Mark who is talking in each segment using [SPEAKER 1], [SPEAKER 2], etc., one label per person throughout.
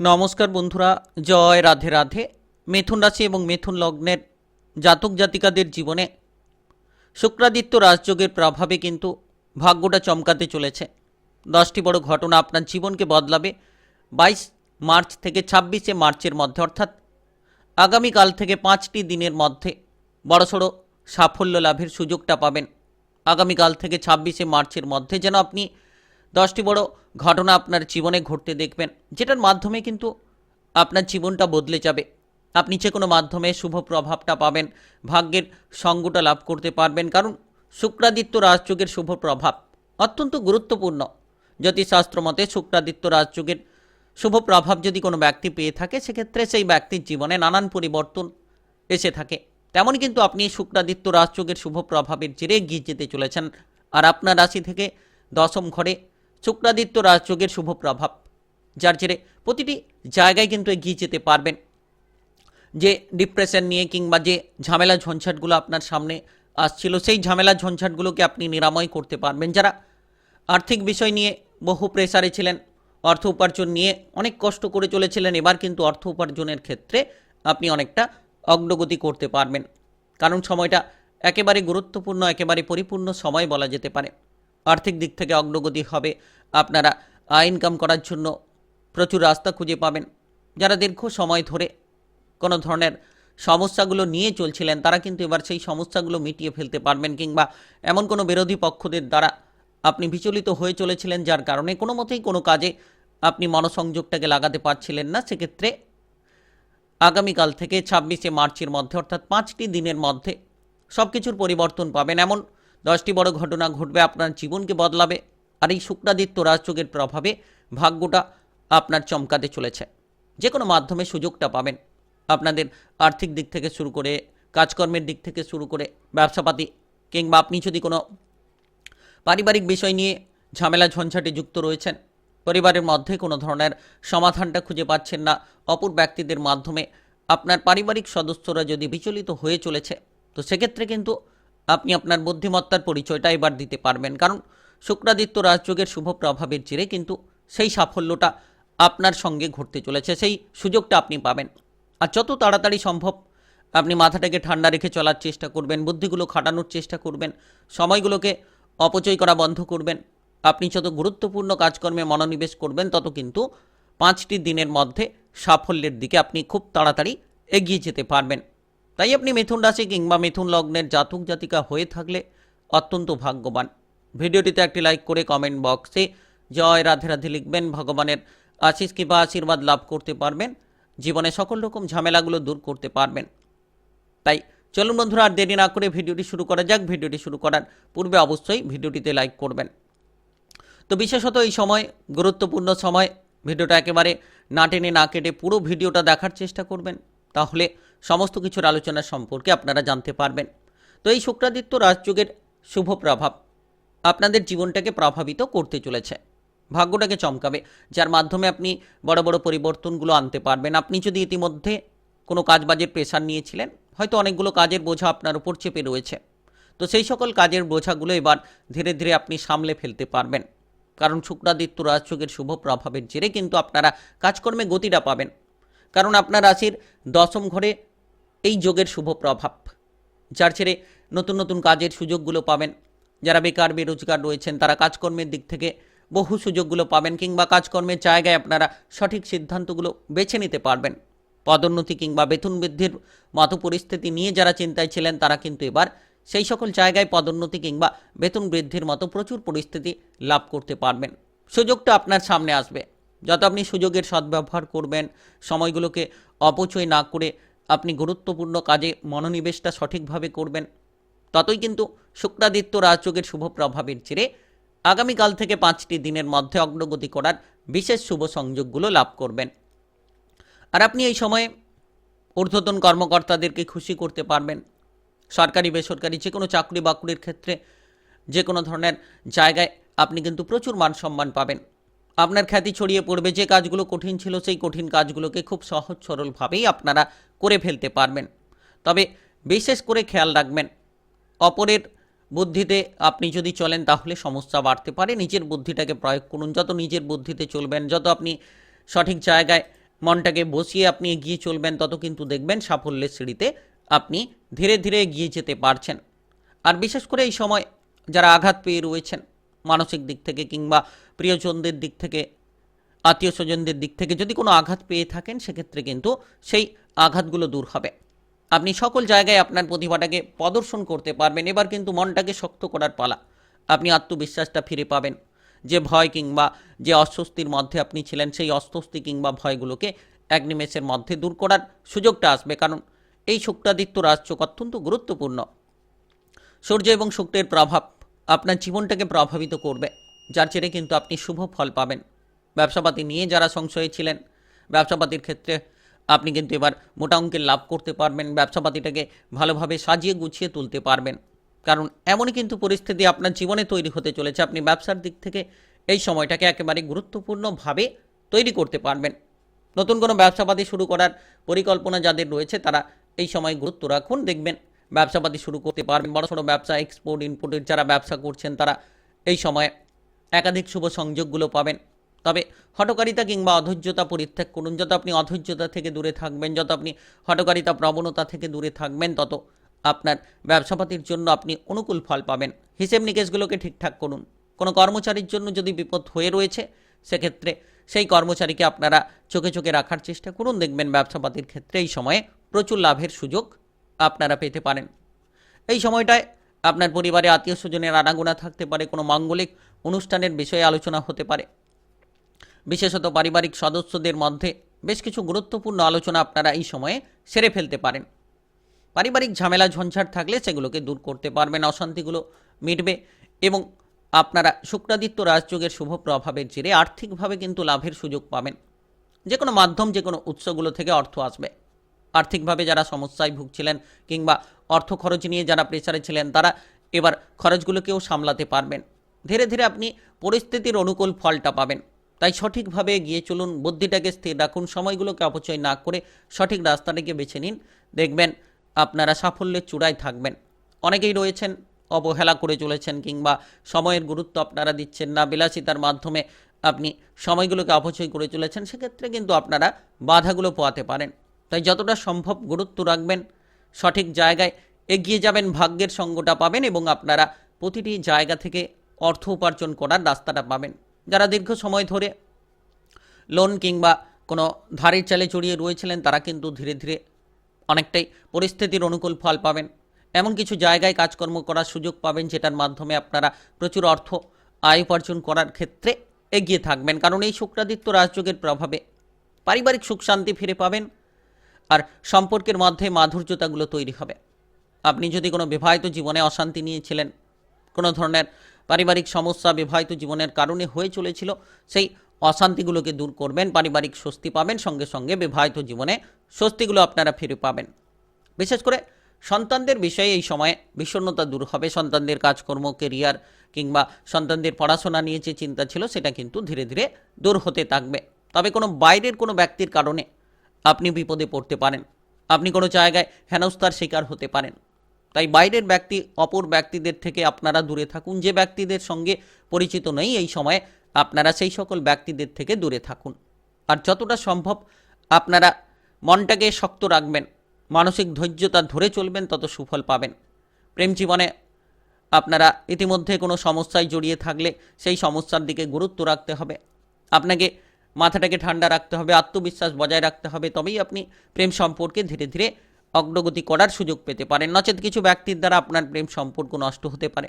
[SPEAKER 1] নমস্কার বন্ধুরা, জয় রাধে রাধে। মিথুন রাশি এবং মিথুন লগ্নের জাতক জাতিকাদের জীবনে শুক্রাদিত্য রাজযোগের প্রভাবে কিন্তু ভাগ্যটা চমকাতে চলেছে। দশটি বড় ঘটনা আপনার জীবনকে বদলাবে। বাইশ মার্চ থেকে ছাব্বিশে মার্চের মধ্যে, অর্থাৎ আগামীকাল থেকে পাঁচটি দিনের মধ্যে বড়সড় সাফল্য লাভের সুযোগটা পাবেন। আগামীকাল থেকে ছাব্বিশে মার্চের মধ্যে যেন আপনি দশটি বড় ঘটনা আপনার জীবনে ঘটতে দেখবেন, যেটার মাধ্যমে কিন্তু আপনার জীবনটা বদলে যাবে। আপনি যে কোনো মাধ্যমে শুভ প্রভাবটা পাবেন, ভাগ্যের সঙ্গটা লাভ করতে পারবেন, কারণ শুক্রাদিত্য রাজযোগের শুভ প্রভাব অত্যন্ত গুরুত্বপূর্ণ। জ্যোতিষশাস্ত্র মতে শুক্রাদিত্য রাজযোগের শুভ প্রভাব যদি কোনো ব্যক্তি পেয়ে থাকে, সেক্ষেত্রে সেই ব্যক্তির জীবনে নানান পরিবর্তন এসে থাকে। তেমনই কিন্তু আপনি শুক্রাদিত্য রাজযোগের শুভ প্রভাবের জেরে এগিয়ে যেতে চলেছেন। আর আপনার রাশি থেকে দশম ঘরে শুক্রাদিত্য রাজযোগের শুভ প্রভাব, যার জেরে প্রতিটি জায়গায় কিন্তু এগিয়ে যেতে পারবেন। যে ডিপ্রেশন নিয়ে কিংবা যে ঝামেলা ঝঞ্ঝাটগুলো আপনার সামনে আসছিল, সেই ঝামেলা ঝঞ্ঝাটগুলোকে আপনি নিরাময় করতে পারবেন। যারা আর্থিক বিষয় নিয়ে বহু প্রেসারে ছিলেন, অর্থ উপার্জন নিয়ে অনেক কষ্ট করে চলেছিলেন, এবার কিন্তু অর্থ উপার্জনের ক্ষেত্রে আপনি অনেকটা অগ্রগতি করতে পারবেন। কারণ সময়টা একেবারে গুরুত্বপূর্ণ, একেবারে পরিপূর্ণ সময় বলা যেতে পারে। আর্থিক দিক থেকে অগ্রগতি হবে। আপনারা ইনকাম করার জন্য প্রচুর রাস্তা খুঁজে পাবেন। যারা দীর্ঘ সময় ধরে কোনো ধরনের সমস্যাগুলো নিয়ে চলছিলেন, তারা কিন্তু এবার সেই সমস্যাগুলো মিটিয়ে ফেলতে পারবেন কিংবা এমন কোনো বিরোধী পক্ষদের দ্বারা আপনি বিচলিত হয়ে চলেছিলেন, যার কারণে কোনো মতেই কোনো কাজে আপনি মনোসংযোগটাকে লাগাতে পারছিলেন না। সেক্ষেত্রে আগামীকাল থেকে ছাব্বিশে মার্চের মধ্যে অর্থাৎ পাঁচটি দিনের মধ্যে সব কিছুর পরিবর্তন পাবেন। এমন দশটি বড় ঘটনা ঘটবে, আপনার জীবনকে বদলাবে, আর এই শুক্রাদিত্য রাজযোগের প্রভাবে ভাগ্যটা আপনার চমকাতে চলেছে। যে কোনো মাধ্যমে সুযোগটা পাবেন। আপনাদের আর্থিক দিক থেকে শুরু করে, কাজকর্মের দিক থেকে শুরু করে, ব্যবসাপাতি, কিংবা আপনি যদি কোনো পারিবারিক বিষয় নিয়ে ঝামেলা ঝঞ্ঝাটে যুক্ত রয়েছেন, পরিবারের মধ্যে কোনো ধরনের সমাধানটা খুঁজে পাচ্ছেন না, অপর ব্যক্তিদের মাধ্যমে আপনার পারিবারিক সদস্যরা যদি বিচলিত হয়ে চলেছে, তো সেক্ষেত্রে কিন্তু আপনি আপনার বুদ্ধিমত্তার পরিচয়টা এবার দিতে পারবেন। কারণ শুক্রাদিত্য রাজযোগের শুভ প্রভাবের জেরে কিন্তু সেই সাফল্যটা আপনার সঙ্গে ঘটতে চলেছে, সেই সুযোগটা আপনি পাবেন। আর যত তাড়াতাড়ি সম্ভব আপনি মাথাটাকে ঠান্ডা রেখে চলার চেষ্টা করবেন, বুদ্ধিগুলো খাটানোর চেষ্টা করবেন, সময়গুলোকে অপচয় করা বন্ধ করবেন। আপনি যত গুরুত্বপূর্ণ কাজকর্মে মনোনিবেশ করবেন, তত কিন্তু পাঁচটি দিনের মধ্যে সাফল্যের দিকে আপনি খুব তাড়াতাড়ি এগিয়ে যেতে পারবেন। তাই আপনি মিথুন রাশি কিংবা মিথুন লগ্নের জাতক জাতিকা হয়ে থাকলে অত্যন্ত ভাগ্যবান। ভিডিওটিতে একটি লাইক করে কমেন্ট বক্সে জয় রাধে রাধে লিখবেন। ভগবানের আশিস কিংবা আশীর্বাদ লাভ করতে পারবেন। জীবনে সকল রকম ঝামেলাগুলো দূর করতে পারবেন। তাই চলুন বন্ধুরা, আর দেরি না করে ভিডিওটি শুরু করা যাক। ভিডিওটি শুরু করার পূর্বে অবশ্যই ভিডিওটিতে লাইক করবেন। তো বিশেষত এই সময়, গুরুত্বপূর্ণ সময়, ভিডিওটা একেবারে না টেনে না কেটে পুরো ভিডিওটা দেখার চেষ্টা করবেন। তাহলে সমস্ত কিছুর আলোচনা সম্পর্কে আপনারা জানতে পারবেন। তো এই শুক্রাদিত্য রাজযোগের শুভ প্রভাব আপনাদের জীবনটাকে প্রভাবিত করতে চলেছে। ভাগ্যটাকে চমকাবে, যার মাধ্যমে আপনি বড় বড় পরিবর্তনগুলো আনতে পারবেন। আপনি যদি ইতিমধ্যে কোনো কাজবাজের প্রেশার নিয়েছিলেন, হয়তো অনেকগুলো কাজের বোঝা আপনার উপর চেপে রয়েছে। তো সেই সকল কাজের বোঝাগুলো এবার ধীরে ধীরে আপনি সামলে ফেলতে পারবেন। কারণ শুক্রাদিত্য রাজযোগের শুভ প্রভাবের জেরে কিন্তু আপনারা কাজকর্মে গতিটা পাবেন। কারণ আপনার রাশির দশম ঘরে এই যোগের শুভ প্রভাব। যার ছেড়ে নতুন নতুন কাজের সুযোগগুলো পাবেন। যারা বেকার, বেরোজগার রয়েছেন, তারা কাজকর্মের দিক থেকে বহু সুযোগগুলো পাবেন কিংবা কাজকর্মের জায়গায় আপনারা সঠিক সিদ্ধান্তগুলো বেছে নিতে পারবেন। পদোন্নতি কিংবা বেতন বৃদ্ধির মতো পরিস্থিতি নিয়ে যারা চিন্তায় ছিলেন, তারা কিন্তু এবার সেই সকল জায়গায় পদোন্নতি কিংবা বেতন বৃদ্ধির মতো প্রচুর পরিস্থিতি লাভ করতে পারবেন। সুযোগটা আপনার সামনে আসবে। যত আপনি সুযোগের সদ্ব্যবহার করবেন, সময়গুলোকে অপচয় না করে গুরুত্বপূর্ণ কাজে মনোনিবেশটা সঠিকভাবে করবেন। ততই কিন্তু শুক্রাদিত্য রাজযোগের শুভ প্রভাবের জেরে আগামীকাল থেকে পাঁচটি দিনের মধ্যে অগ্রগতি করার বিশেষ শুভ সংযোগগুলো লাভ করবেন। আর আপনি এই সময়ে ঊর্ধ্বতন কর্মকর্তাদেরকে খুশি করতে পারবেন। সরকারি, বেসরকারি যে কোনো চাকরি বাকরির ক্ষেত্রে যে কোনো ধরনের জায়গায় আপনি কিন্তু প্রচুর মান সম্মান পাবেন। আপনার খ্যাতি ছড়িয়ে পড়বে, যে কাজগুলো কঠিন ছিল সেই কঠিন কাজগুলোকে খুব সহজ সরলভাবেই আপনারা করে ফেলতে পারবেন। তবে বিশেষ করে খেয়াল রাখবেন, অপরের বুদ্ধিতে আপনি যদি চলেন তাহলে সমস্যা বাড়তে পারে। নিজের বুদ্ধিটাকে প্রয়োগ করুন, যত নিজের বুদ্ধিতে চলবেন, যত আপনি সঠিক জায়গায় মনটাকে বসিয়ে আপনি এগিয়ে চলবেন, তত কিন্তু দেখবেন সাফল্যের সিঁড়িতে আপনি ধীরে ধীরে এগিয়ে যেতে পারছেন। আর বিশেষ করে এই সময় যারা আঘাত পেয়ে রয়েছেন, মানসিক দিক থেকে কিংবা প্রিয়জনদের দিক থেকে আত্মীয় স্বজনদের দিক থেকে যদি কোনো আঘাত পেয়ে থাকেন, সেক্ষেত্রে কিন্তু সেই আঘাতগুলো দূর হবে। আপনি সকল জায়গায় আপনার প্রতিভাটাকে প্রদর্শন করতে পারবেন, এবার কিন্তু মনটাকে শক্ত করার পালা। আপনি আত্মবিশ্বাসটা ফিরে পাবেন যে ভয় কিংবা যে অস্বস্তির মধ্যে আপনি ছিলেন, সেই অস্বস্তি কিংবা ভয়গুলোকে এক নিমেষের মধ্যে দূর করার সুযোগটা আসবে। কারণ এই শুক্রাদিত্য রাজযোগ অত্যন্ত গুরুত্বপূর্ণ। সূর্য এবং শুক্রের প্রভাব আপনার জীবনটাকে প্রভাবিত করবে। যার জেরে কিন্তু আপনি শুভ ফল পাবেন। ব্যবসাপাতি নিয়ে যারা সংশয়ে ছিলেন, ব্যবসাপাতির ক্ষেত্রে আপনি কিন্তু এবার মোটা অঙ্কের লাভ করতে পারবেন, ব্যবসাপাতিটাকে ভালোভাবে সাজিয়ে গুছিয়ে তুলতে পারবেন। কারণ এমনই কিন্তু পরিস্থিতি আপনার জীবনে তৈরি হতে চলেছে, আপনি ব্যবসার দিক থেকে এই সময়টাকে একেবারে গুরুত্বপূর্ণভাবে তৈরি করতে পারবেন। নতুন কোনো ব্যবসাপাতি শুরু করার পরিকল্পনা যাদের রয়েছে, তারা এই সময় গুরুত্ব রাখুন, দেখবেন ব্যবসাপাতি শুরু করতে পারবেন। বড় সড়ো ব্যবসা এক্সপোর্ট ইম্পোর্টের যারা ব্যবসা করছেন, তারা এই সময়ে একাধিক শুভ সংযোগগুলো পাবেন। তবে হটকারিতা কিংবা অধৈর্যতা পরিত্যাগ করুন। যত আপনি অধৈর্যতা থেকে দূরে থাকবেন, যত আপনি হটকারিতা প্রবণতা থেকে দূরে থাকবেন, তত আপনার ব্যবসাপাতির জন্য আপনি অনুকূল ফল পাবেন। হিসেব নিকেশগুলোকে ঠিকঠাক করুন। কোনো কর্মচারীর জন্য যদি বিপদ হয়ে রয়েছে, সেক্ষেত্রে সেই কর্মচারীকে আপনারা চোখে চোখে রাখার চেষ্টা করুন। দেখবেন ব্যবসাপাতির ক্ষেত্রে এই সময়ে প্রচুর লাভের সুযোগ আপনারা পেতে পারেন। এই সময়টায় আপনার পরিবারে আত্মীয় স্বজনের আনাগোনা থাকতে পারে, কোনো মাঙ্গলিক অনুষ্ঠানের বিষয়ে আলোচনা হতে পারে। বিশেষত পারিবারিক সদস্যদের মধ্যে বেশ কিছু গুরুত্বপূর্ণ আলোচনা আপনারা এই সময়ে সেরে ফেলতে পারেন। পারিবারিক ঝামেলা, ঝঞ্ঝাট থাকলে সেগুলোকে দূর করতে পারবেন, অশান্তিগুলো মিটবে এবং আপনারা শুক্রাদিত্য রাজযোগের শুভ প্রভাবের জেরে আর্থিকভাবে কিন্তু লাভের সুযোগ পাবেন। যে কোনো মাধ্যম যে কোনো উৎসগুলো থেকে অর্থ আসবে। আর্থিকভাবে যারা সমস্যায় ভুগছিলেন কিংবা অর্থ খরচ নিয়ে যারা প্রেসারে ছিলেন, তারা এবার খরচগুলোকেও সামলাতে পারবেন। ধীরে ধীরে আপনি পরিস্থিতির অনুকূল ফলটা পাবেন। তাই সঠিকভাবে এগিয়ে চলুন, বুদ্ধিটাকে স্থির রাখুন, সময়গুলোকে অপচয় না করে সঠিক রাস্তাটাকে বেছে নিন। দেখবেন আপনারা সাফল্যের চূড়ায় থাকবেন। অনেকেই রয়েছেন, অবহেলা করে চলেছেন কিংবা সময়ের গুরুত্ব আপনারা দিচ্ছেন না, বিলাসিতার মাধ্যমে আপনি সময়গুলোকে অপচয় করে চলেছেন, সেক্ষেত্রে কিন্তু আপনারা বাধাগুলো পোয়াতে পারেন। তাই যতটা সম্ভব গুরুত্ব রাখবেন। সঠিক জায়গায় এগিয়ে যাবেন, ভাগ্যের সঙ্গটা পাবেন এবং আপনারা প্রতিটি জায়গা থেকে অর্থ উপার্জন করার রাস্তাটা পাবেন। যারা দীর্ঘ সময় ধরে লোন কিংবা কোনো ধারের চালে জড়িয়ে রয়েছিলেন, তারা কিন্তু ধীরে ধীরে অনেকটাই পরিস্থিতির অনুকূল ফল পাবেন। এমন কিছু জায়গায় কাজকর্ম করার সুযোগ পাবেন, যেটার মাধ্যমে আপনারা প্রচুর অর্থ আয় উপার্জন করার ক্ষেত্রে এগিয়ে থাকবেন। কারণ এই শুক্রাদিত্য রাজযোগের প্রভাবে পারিবারিক সুখ শান্তি ফিরে পাবেন আর সম্পর্কের মধ্যে মাধুর্যতাগুলো তৈরি হবে। আপনি যদি কোনো বিবাহিত জীবনে অশান্তি নিয়েছিলেন, কোনো ধরনের পারিবারিক সমস্যা বিবাহিত জীবনের কারণে হয়ে চলেছিল, সেই অশান্তিগুলোকে দূর করবেন, পারিবারিক স্বস্তি পাবেন, সঙ্গে সঙ্গে বিবাহিত জীবনে স্বস্তিগুলো আপনারা ফিরে পাবেন। বিশেষ করে সন্তানদের বিষয়ে এই সময়ে বিষণ্ণতা দূর হবে। সন্তানদের কাজকর্ম কেরিয়ার কিংবা সন্তানদের পড়াশোনা নিয়ে যে চিন্তা ছিল, সেটা কিন্তু ধীরে ধীরে দূর হতে থাকবে। তবে কোনো বাইরের কোনো ব্যক্তির কারণে আপনি বিপদে পড়তে পারেন। আপনি কোনো জায়গায় হেনস্থার শিকার হতে পারেন। তাই বাইরের ব্যক্তি, অপর ব্যক্তিদের থেকে আপনারা দূরে থাকুন। যে ব্যক্তিদের সঙ্গে পরিচিত নেই এই সময়ে, আপনারা সেই সকল ব্যক্তিদের থেকে দূরে থাকুন। আর যতটা সম্ভব আপনারা মনটাকে শক্ত রাখবেন। মানসিক ধৈর্যতা ধরে চলবেন, তত সুফল পাবেন। প্রেম জীবনে আপনারা ইতিমধ্যে কোনো সমস্যায় জড়িয়ে থাকলে সেই সমস্যার দিকে গুরুত্ব রাখতে হবে। আপনাকে মাথাটাকে ঠান্ডা রাখতে হবে, আত্মবিশ্বাস বজায় রাখতে হবে, তবেই আপনি প্রেম সম্পর্কে ধীরে ধীরে অগ্রগতি করার সুযোগ পেতে পারেন। নচেত কিছু ব্যক্তির দ্বারা আপনার প্রেম সম্পর্ক নষ্ট হতে পারে।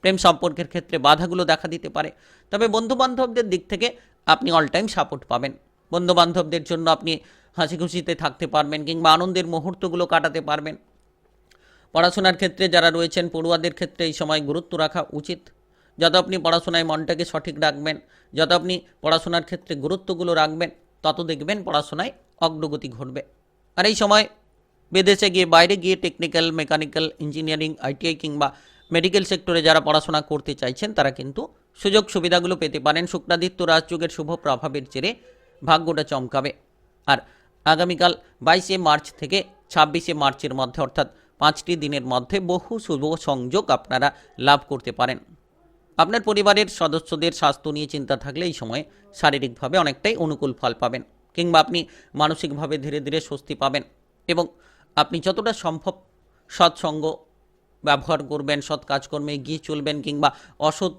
[SPEAKER 1] প্রেম সম্পর্কের ক্ষেত্রে বাধাগুলো দেখা দিতে পারে। তবে বন্ধুবান্ধবদের দিক থেকে আপনি অল টাইম সাপোর্ট পাবেন। বন্ধুবান্ধবদের জন্য আপনি হাসি খুশিতে থাকতে পারবেন কিংবা আনন্দের মুহূর্তগুলো কাটাতে পারবেন। পড়াশোনার ক্ষেত্রে যারা রয়েছেন, পড়ুয়াদের ক্ষেত্রে এই সময় গুরুত্ব রাখা উচিত। যত আপনি পড়াশোনায় মনটাকে সঠিক রাখবেন, যত আপনি পড়াশোনার ক্ষেত্রে গুরুত্বগুলো রাখবেন, তত দেখবেন পড়াশোনায় অগ্রগতি ঘটবে। আর এই সময় বিদেশে গিয়ে, বাইরে গিয়ে টেকনিক্যাল মেকানিক্যাল ইঞ্জিনিয়ারিং আইটিআই কিংবা মেডিকেল সেক্টরে যারা পড়াশোনা করতে চাইছেন, তারা কিন্তু সুযোগ সুবিধাগুলো পেতে পারেন। শুক্রাদিত্য রাজযোগের শুভ প্রভাবের জেরে ভাগ্যটা চমকাবে। আর আগামীকাল বাইশে মার্চ থেকে ছাব্বিশে মার্চের মধ্যে, অর্থাৎ পাঁচটি দিনের মধ্যে বহু শুভ সংযোগ আপনারা লাভ করতে পারেন। আপনার পরিবারের সদস্যদের স্বাস্থ্য নিয়ে চিন্তা থাকলে এই সময় শারীরিকভাবে অনেকটাই অনুকূল ফল পাবেন কিংবা আপনি মানসিকভাবে ধীরে ধীরে স্বস্তি পাবেন এবং আপনি যতটা সম্ভব সৎসঙ্গ ব্যবহার করবেন, সৎ কাজকর্মে এগিয়ে চলবেন কিংবা অসৎ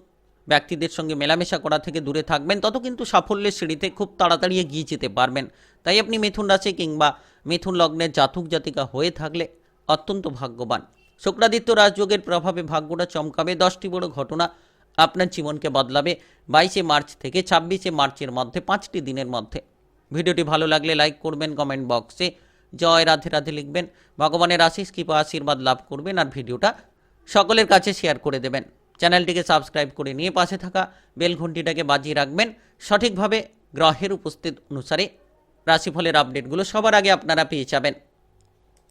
[SPEAKER 1] ব্যক্তিদের সঙ্গে মেলামেশা করা থেকে দূরে থাকবেন, তত কিন্তু সাফল্যের সিঁড়িতে খুব তাড়াতাড়ি এগিয়ে যেতে পারবেন। তাই আপনি মিথুন রাশি কিংবা মিথুন লগ্নের জাতক জাতিকা হয়ে থাকলে অত্যন্ত ভাগ্যবান। শুক্রাদিত্য রাজযোগের প্রভাবে ভাগ্যটা চমকাবে, দশটি বড় ঘটনা আপনার জীবনকে বদলাবে বাইশে মার্চ থেকে ছাব্বিশে মার্চের মধ্যে, পাঁচটি দিনের মধ্যে। ভিডিওটি ভালো লাগলে লাইক করবেন, কমেন্ট বক্সে জয় রাধে রাধে লিখবেন। ভগবানের আশিস কৃপা, আশীর্বাদ লাভ করবেন আর ভিডিওটা সকলের কাছে শেয়ার করে দেবেন। চ্যানেলটিকে সাবস্ক্রাইব করে নিয়ে পাশে থাকা বেল ঘন্টিটাকে বাজিয়ে রাখবেন। সঠিকভাবে গ্রহের উপস্থিত অনুসারে রাশিফলের আপডেটগুলো সবার আগে আপনারা পেয়ে যাবেন।